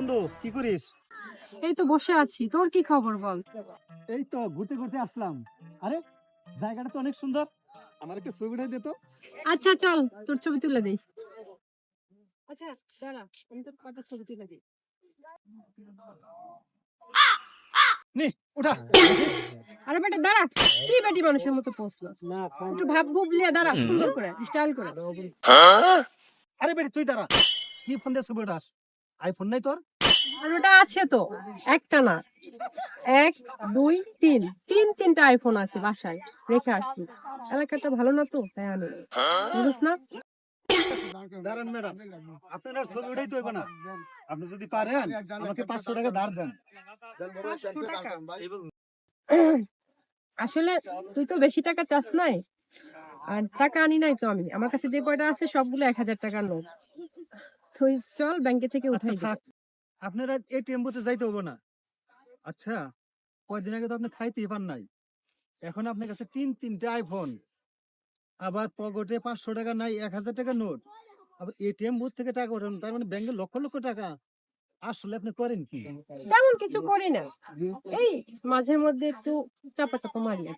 বন্ধু কি করিস? এই তো বসে আছি। তোর কি খবর বল? এই তো ঘুরতে ঘুরতে আসলাম। আরে জায়গাটা তো অনেক সুন্দর। আমার একটা ছবি উঠাই দে তো। আচ্ছা চল তোর ছবি তুলে দেই। আচ্ছা দাঁড়া আমি তোর কটা ছবি তুলে দিই। নি উঠা। আরে বেটা দাঁড়া। কি বেটি মানুষের মতো পৌঁছলো একটু ভাব বুবলিয়া দাঁড়া সুন্দর করে স্টাইল করে। আরে বেটি তুই দাঁড়া। কি ফোন দিয়ে ছবি উঠাস? আইফোন নাই তোর? ওটা আছে তো? একটা না। এক দুই তিন। তিন তিনটা আইফোন আছে বাসায় রেখে আসছি। এলাকাটা ভালো না তো? তাই আনি বুঝিস না? দাঁড়ান ম্যাডাম আপনার ছবি উঠাই তো না আপনি যদি পারেন আমাকে পাঁচশো টাকা ধার দেন। আসলে তুই তো বেশি টাকা চাস নাই? আর টাকা আনি নাই তো আমি। আমার কাছে যে কয়টা আছে সবগুলো এক হাজার টাকার নোট। তুই চল ব্যাংকে থেকে আচ্ছা উঠাই আপনারা এই টেম্পোতে যাইতে হব না। আচ্ছা কয়দিন আগে তো আপনি খাইতেই পান নাই। এখন আপনার কাছে তিন তিনটে আইফোন আবার পকেটে পাঁচশো টাকা নাই এক হাজার টাকা নোট। আবার এটিএম বুথ থেকে টাকা ওঠেন তার মানে ব্যাংকে লক্ষ লক্ষ টাকা। আসলে আপনি করেন কি? তেমন কিছু করি না। এই মাঝে মধ্যে একটু চাপা চাপা মারি আর।